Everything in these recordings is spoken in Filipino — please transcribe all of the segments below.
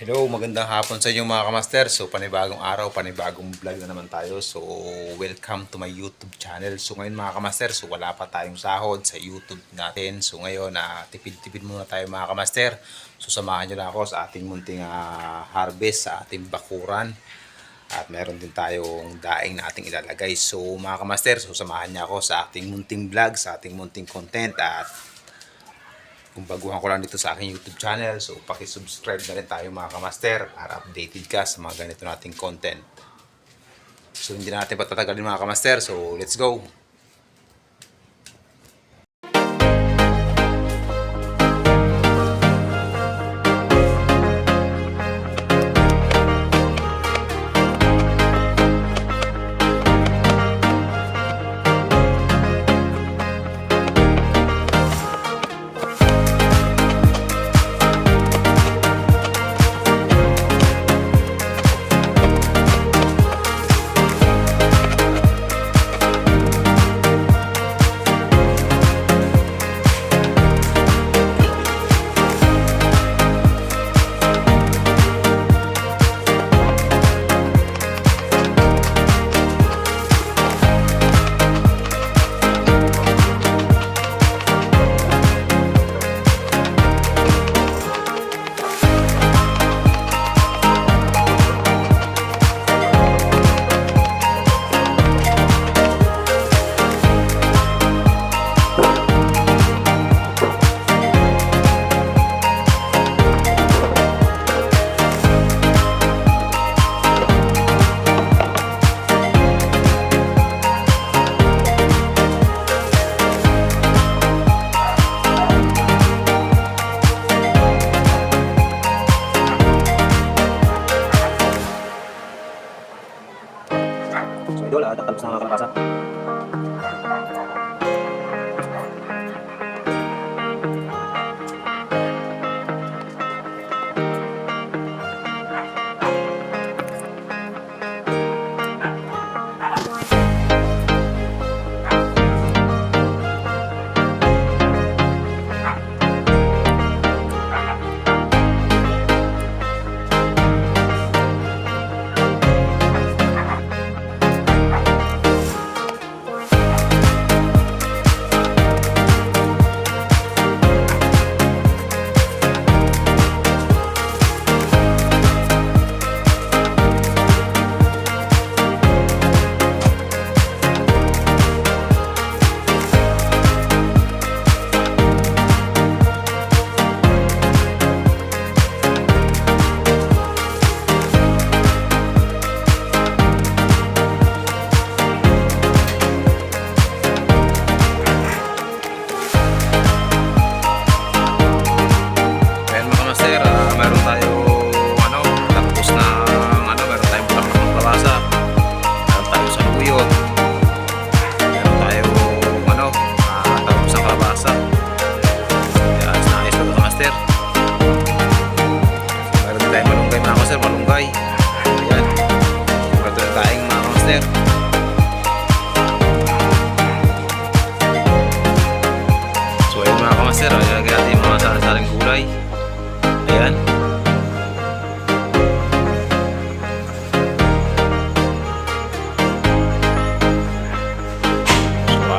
Magandang hapon sa inyo mga kamaster. So panibagong araw, panibagong vlog na naman tayo. So welcome to my YouTube channel. So ngayon mga kamaster, so wala pa tayong sahod sa YouTube natin. So ngayon, na tipid-tipid muna tayo mga kamaster. So samahan nyo lang ako sa ating munting ah, harvest, sa ating bakuran. At meron din tayong daing na ating ilalagay. So mga kamaster, so samahan niyo ako sa ating munting vlog, sa ating munting content. At kung baguhan ko lang dito sa aking YouTube channel, so paki-subscribe na rin tayo mga kamaster para updated ka sa mga ganito nating content. So hindi na natin patatagalin mga kamaster, so let's go! So, idol, ah,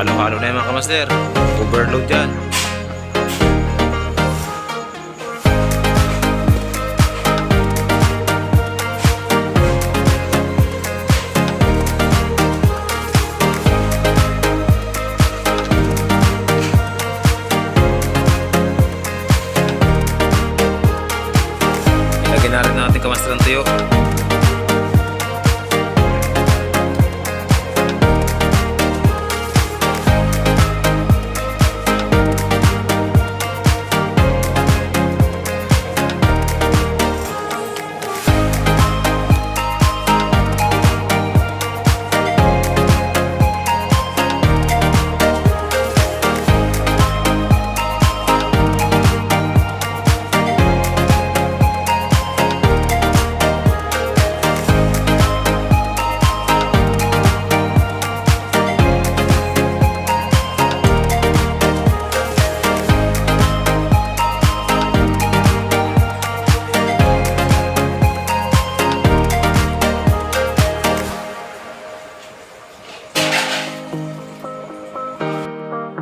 halo-halo na yung mga kamaster. Overload yan. Ilagyan na rin natin kamaster ng tuyo.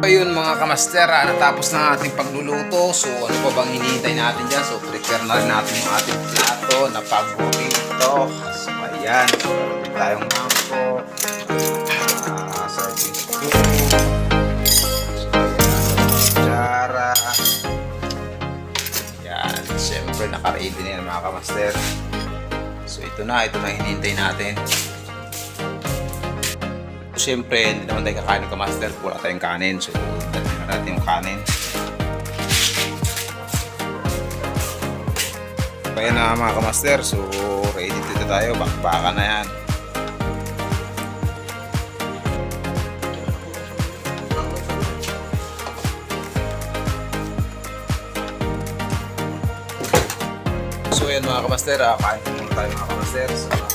Ayun mga kamaster, ah, natapos na ating pagluluto. So ano pa bang hinihintay natin dyan? So prepare na natin yung ating plato na paborito. So ayan, so meron tayong mangkok, ah, serving spoon, so kutsara. Yan, siyempre naka-ready na yan mga kamaster. So ito na, ito na hinihintay natin. Siyempre, hindi naman tayo kakain ng kamaster kung wala tayong kanin. So, dati na natin yung kanin. Kaya na mga kamaster. So, ready dito tayo. Bakbakan na yan. So, yan mga kamaster. Ah, kain muna tayo mga kamaster. So,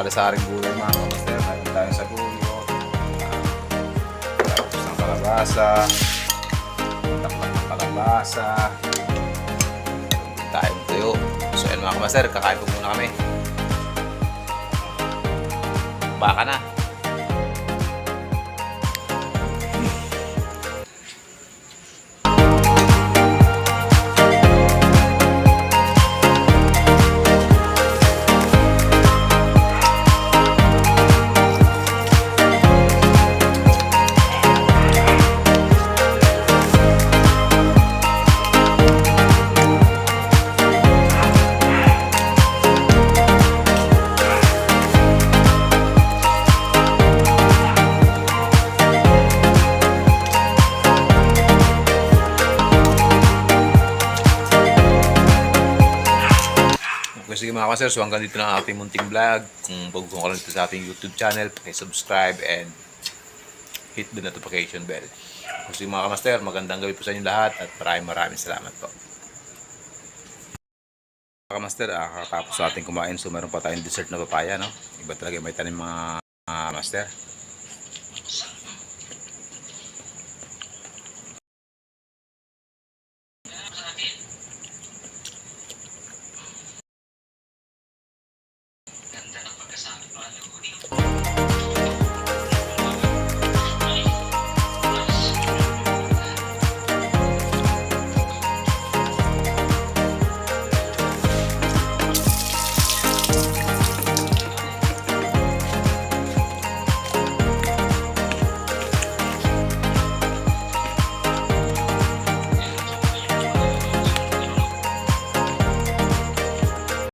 sari-saring gulay mga kamasal. Meron tayong sa gulo. Tapos ng kalabasa. Taklak ng kalabasa. Tayong tuyo. So, yan mga kamasal. Kakain po muna kami. Baka na. Mga kasir, so hanggang dito na ang ating munting vlog. Kung bago ka lang sa ating YouTube channel, subscribe and hit the notification bell. So mga kamaster, magandang gabi po sa inyo lahat at maraming maraming salamat po. Mga kamaster, ah, kakatapos sa ating kumain, so meron pa tayong dessert na papaya, no? Iba talaga may tanim mga uh, master.